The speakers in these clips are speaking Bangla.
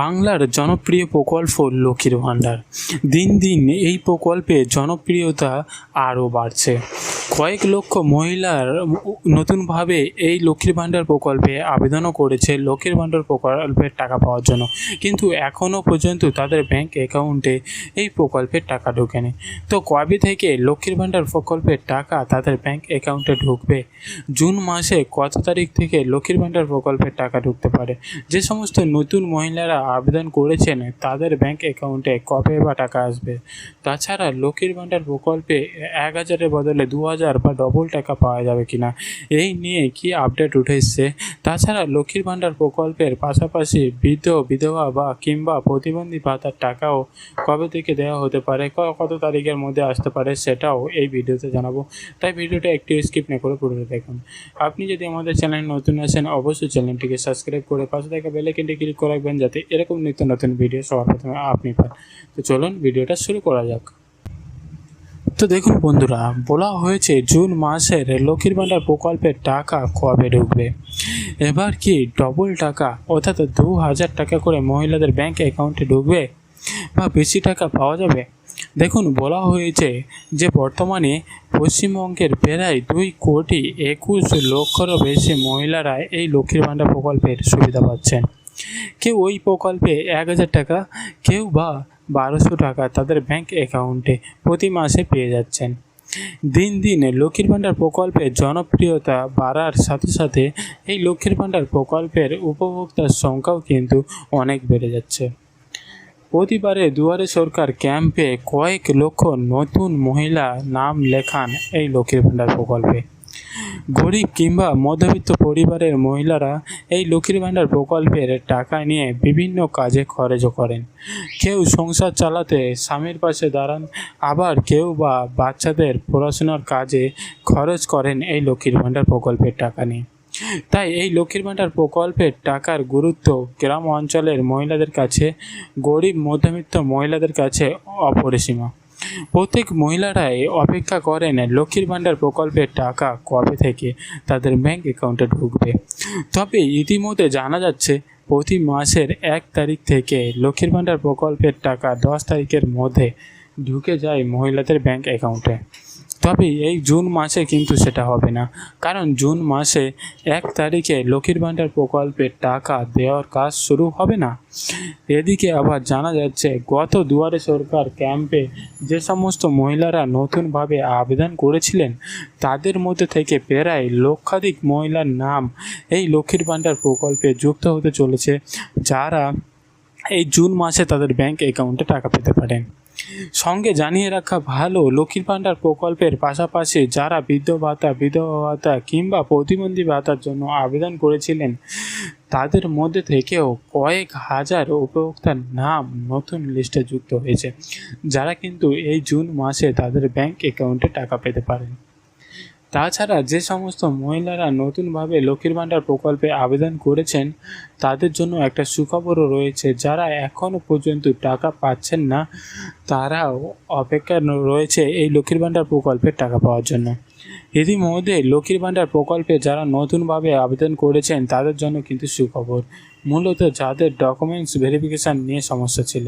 বাংলার জনপ্রিয় প্রকল্প লক্ষ্মীর ভাণ্ডার। দিন দিন এই প্রকল্পে জনপ্রিয়তা আরও বাড়ছে। কয়েক লক্ষ মহিলার নতুনভাবে এই লক্ষ্মীর ভাণ্ডার প্রকল্পে আবেদনও করেছে লক্ষ্মীর ভাণ্ডার প্রকল্পের টাকা পাওয়ার জন্য। কিন্তু এখনও পর্যন্ত তাদের ব্যাংক অ্যাকাউন্টে এই প্রকল্পের টাকা ঢোকেনি। তো কবে থেকে লক্ষ্মীর ভাণ্ডার প্রকল্পের টাকা তাদের ব্যাংক অ্যাকাউন্টে ঢুকবে? জুন মাসে কত তারিখ থেকে লক্ষ্মীর ভাণ্ডার প্রকল্পের টাকা ঢুকতে পারে? যে সমস্ত নতুন মহিলারা আবেদন করেছেন, তাদের ব্যাংক অ্যাকাউন্টে কবে বা টাকা আসবে? তাছাড়া লক্ষ্মীর ভাণ্ডার প্রকল্পে এক হাজারের বদলে দু হাজার বা ডবল টাকা পাওয়া যাবে কিনা? এই নিয়ে কি আপডেট উঠে এসছে তাছাড়া লক্ষ্মীর ভাণ্ডার প্রকল্পের পাশাপাশি বৃদ্ধ বিধবা বা কিংবা প্রতিবন্ধী ভাতার টাকাও কবে থেকে দেওয়া হতে পারে কত তারিখের মধ্যে আসতে পারে সেটাও এই ভিডিওতে জানাব। তাই ভিডিওটা একটু স্কিপ না করে পুরো দেখুন। আপনি যদি আমাদের চ্যানেল নতুন আসেন অবশ্যই চ্যানেলটিকে সাবস্ক্রাইব করে পাশে থাকা বেলাইকনটি ক্লিক করে রাখবেন, যাতে এরকম নিত্য নতুন ভিডিও সবার প্রথমে আপনি পান। তো চলুন ভিডিওটা শুরু করা যাক। তো দেখুন বন্ধুরা, বলা হয়েছে জুন মাসের লক্ষ্মীর ভাণ্ডার প্রকল্পের টাকা কবে ঢুকবে? এবার কি ডবল টাকা, অর্থাৎ দু হাজার টাকা করে মহিলাদের ব্যাংক অ্যাকাউন্টে ঢুকবে বা বেশি টাকা পাওয়া যাবে? দেখুন, বলা হয়েছে যে বর্তমানে পশ্চিমবঙ্গের প্রায় দুই কোটি একুশ লক্ষেরও বেশি মহিলারা এই লক্ষ্মীর ভাণ্ডার প্রকল্পের সুবিধা পাচ্ছেন। কেউ ওই প্রকল্পে এক হাজার টাকা, কেউ বা বারোশো টাকা তাদের ব্যাংক অ্যাকাউন্টে প্রতি মাসে পেয়ে যাচ্ছেন। দিন দিন লক্ষ্মীর ভাণ্ডার প্রকল্পের জনপ্রিয়তা বাড়ার সাথে সাথে এই লক্ষ্মীর ভাণ্ডার প্রকল্পের উপভোক্তার সংখ্যাও কিন্তু অনেক বেড়ে যাচ্ছে। প্রতিবারে দুয়ারে সরকার ক্যাম্পে কয়েক লক্ষ নতুন মহিলা নাম লেখান এই লক্ষ্মীর ভাণ্ডার প্রকল্পে। গরিব কিংবা মধ্যবিত্ত পরিবারের মহিলারা এই লক্ষ্মীর ভাণ্ডার প্রকল্পের টাকা নিয়ে বিভিন্ন কাজে খরচও করেন। কেউ সংসার চালাতে স্বামীর পাশে দাঁড়ান, আবার কেউ বা বাচ্চাদের পড়াশোনার কাজে খরচ করেন এই লক্ষ্মীর ভাণ্ডার প্রকল্পের টাকা নিয়ে। তাই এই লক্ষ্মীর ভাণ্ডার প্রকল্পের টাকার গুরুত্ব গ্রাম অঞ্চলের মহিলাদের কাছে, গরিব মধ্যবিত্ত মহিলাদের কাছে অপরিসীমা। প্রত্যেক মহিলারাই অপেক্ষা করেন লক্ষ্মীর ভাণ্ডার প্রকল্পের টাকা কবে থেকে তাদের ব্যাংক অ্যাকাউন্টে ঢুকবে। তবে ইতিমধ্যে জানা যাচ্ছে, প্রতি মাসের এক তারিখ থেকে লক্ষ্মীর ভাণ্ডার প্রকল্পের টাকা দশ তারিখের মধ্যে ঢুকে যায় মহিলাদের ব্যাংক অ্যাকাউন্টে তবে এই জুন মাসে কিন্তু সেটা হবে না। কারণ জুন মাসে এক তারিখে লক্ষ্মীর ভাণ্ডার প্রকল্পের টাকা দেওয়ার কাজ শুরু হবে না। এদিকে আবার জানা যাচ্ছে, গত দুয়ারে সরকার ক্যাম্পে যে সমস্ত মহিলারা নতুনভাবে আবেদন করেছিলেন, তাদের মধ্যে থেকে প্রায় লক্ষাধিক মহিলার নাম এই লক্ষ্মীর ভাণ্ডার প্রকল্পে যুক্ত হতে চলেছে, যারা এই জুন মাসে তাদের ব্যাংক অ্যাকাউন্টে টাকা পেতে পারেন। সঙ্গে জানিয়ে রাখা ভালো, লক্ষ্মীর ভাণ্ডার প্রকল্পের পাশাপাশি যারা বৃদ্ধ ভাতা বিধবা ভাতা কিংবা প্রতিবন্ধী ভাতার জন্য আবেদন করেছিলেন, তাদের মধ্যে থেকেও কয়েক হাজার উপভোক্তার নাম নতুন লিস্টে যুক্ত হয়েছে, যারা কিন্তু এই জুন মাসে তাদের ব্যাংক অ্যাকাউন্টে টাকা পেতে পারেন। তাছাড়া যে সমস্ত মহিলারা নতুনভাবে লক্ষ্মীর ভাণ্ডার প্রকল্পে আবেদন করেছেন, তাদের জন্য একটা সুখবরও রয়েছে। যারা এখনও পর্যন্ত টাকা পাচ্ছেন না, তারাও অপেক্ষা রয়েছে এই লক্ষ্মীর ভাণ্ডার প্রকল্পের টাকা পাওয়ার জন্য। ইতিমধ্যে লক্ষ্মীর ভাণ্ডার প্রকল্পে যারা নতুনভাবে আবেদন করেছেন, তাদের জন্য কিন্তু সুখবর। মূলত যাদের ডকুমেন্টস ভেরিফিকেশান নিয়ে সমস্যা ছিল।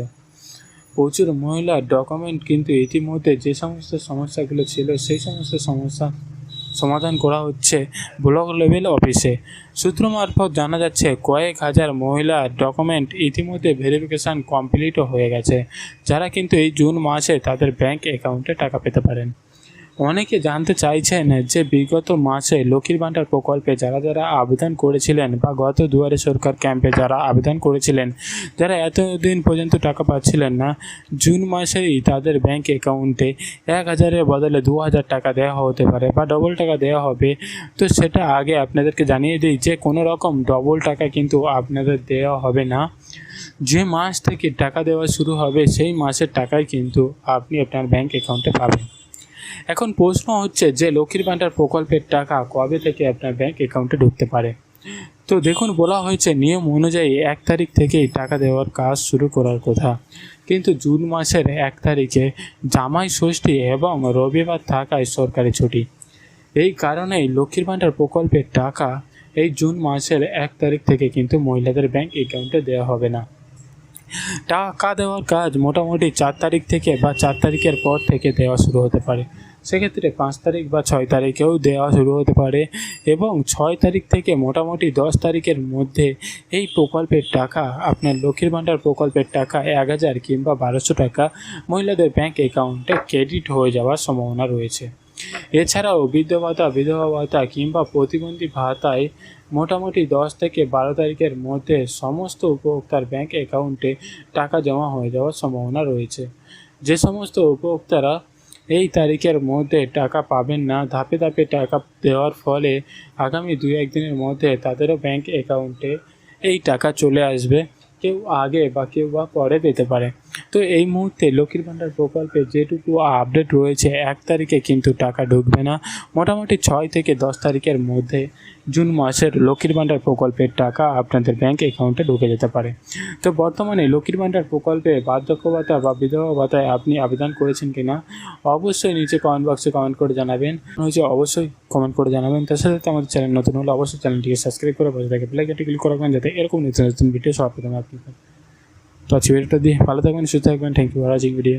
প্রচুর মহিলার ডকুমেন্ট কিন্তু ইতিমধ্যে যে সমস্ত সমস্যাগুলো ছিল, সেই সমস্ত সমস্যা সমাধান করা হচ্ছে ব্লক লেভেল অফিসে। সূত্র মারফত জানা যাচ্ছে, কয়েক হাজার মহিলার ডকুমেন্ট ইতিমধ্যে ভেরিফিকেশান কমপ্লিটও হয়ে গেছে। যারা কিন্তু এই জুন মাসে তাদের ব্যাংক অ্যাকাউন্টে টাকা পেতে পারেন। অনেকে জানতে চাইছেন যে বিগত মাসে লক্ষ্মীর ভাণ্ডার প্রকল্পে যারা যারা আবেদন করেছিলেন বা গত দুয়ারে সরকার ক্যাম্পে যারা আবেদন করেছিলেন, যারা এতদিন পর্যন্ত টাকা পাচ্ছিলেন না, জুন মাসেই তাদের ব্যাংক অ্যাকাউন্টে এক হাজারের বদলে দু হাজার টাকা দেওয়া হতে পারে বা ডবল টাকা দেওয়া হবে। তো সেটা আগে আপনাদেরকে জানিয়ে দিই যে কোনো রকম ডবল টাকা কিন্তু আপনাদের দেওয়া হবে না। যে মাস থেকে টাকা দেওয়া শুরু হবে, সেই মাসের টাকাই কিন্তু আপনি আপনার ব্যাংক অ্যাকাউন্টে পাবেন। এখন প্রশ্ন হচ্ছে যে লক্ষ্মীর ভাণ্ডার প্রকল্পের টাকা কবে থেকে আপনার ব্যাংক অ্যাকাউন্টে ঢুকতে পারে? তো দেখুন, বলা হয়েছে নিয়ম অনুযায়ী এক তারিখ থেকেই টাকা দেওয়ার কাজ শুরু করার কথা। কিন্তু জুন মাসের এক তারিখে জামাই ষষ্ঠী এবং রবিবার থাকায় সরকারি ছুটি। এই কারণেই লক্ষ্মীর ভাণ্ডার প্রকল্পের টাকা এই জুন মাসের এক তারিখ থেকে কিন্তু মহিলাদের ব্যাংক অ্যাকাউন্টে দেওয়া হবে না। টাকা দেওয়ার কাজ মোটামুটি চার তারিখ থেকে বা চার তারিখের পর থেকে দেওয়া শুরু হতে পারে। সেক্ষেত্রে পাঁচ তারিখ বা ছয় তারিখেও দেওয়া শুরু হতে পারে এবং ছয় তারিখ থেকে মোটামুটি দশ তারিখের মধ্যে এই প্রকল্পের টাকা, আপনার লক্ষ্মীর ভাণ্ডার প্রকল্পের টাকা এক হাজার কিংবা বারোশো টাকা মহিলাদের ব্যাংক অ্যাকাউন্টে ক্রেডিট হয়ে যাওয়ার সম্ভাবনা রয়েছে। এছাড়াও বৃদ্ধ ভাতা, বিধবা ভাতা কিংবা প্রতিবন্ধী ভাতায় মোটামুটি দশ থেকে বারো তারিখের মধ্যে সমস্ত উপভোক্তার ব্যাংক অ্যাকাউন্টে টাকা জমা হয়ে যাওয়ার সম্ভাবনা রয়েছে। যে সমস্ত উপভোক্তারা এই তারিখের মধ্যে টাকা পাবেন না, ধাপে ধাপে টাকা দেওয়ার ফলে আগামী দুই একদিনের মধ্যে তাদেরও ব্যাংক অ্যাকাউন্টে এই টাকা চলে আসবে। কেউ আগে বা কেউ বা পরে পেতে পারে। তো এই মুহূর্তে লক্ষ্মীর ভাণ্ডার প্রকল্পে যেটুকু আপডেট রয়েছে, এক তারিখে কিন্তু টাকা ঢুকবে না। মোটামুটি ছয় থেকে দশ তারিখের মধ্যে জুন মাসের লক্ষ্মীর ভাণ্ডার প্রকল্পের টাকা আপনাদের ব্যাংক অ্যাকাউন্টে ঢুকে যেতে পারে। তো বর্তমানে লক্ষ্মীর ভাণ্ডার প্রকল্পে বার্ধক্য ভাতা বা বিধবা ভাতায় আপনি আবেদন করেছেন কি না অবশ্যই নিচে কমেন্ট বক্সে কমেন্ট করে জানাবেন। হচ্ছে অবশ্যই কমেন্ট করে জানাবেন। তার সাথে আমাদের চ্যানেল নতুন হলে অবশ্যই চ্যানেলটিকে সাবস্ক্রাইব করে বসে থাকে প্লেগেটে ক্লিক রাখবেন, যাতে এরকম নতুন নতুন ভিডিও সব প্রথমে আপনি পান। তো আজকে ভিডিওটা দিয়ে ভালো থাকবেন সুস্থ থাকবেন। Thank you for watching video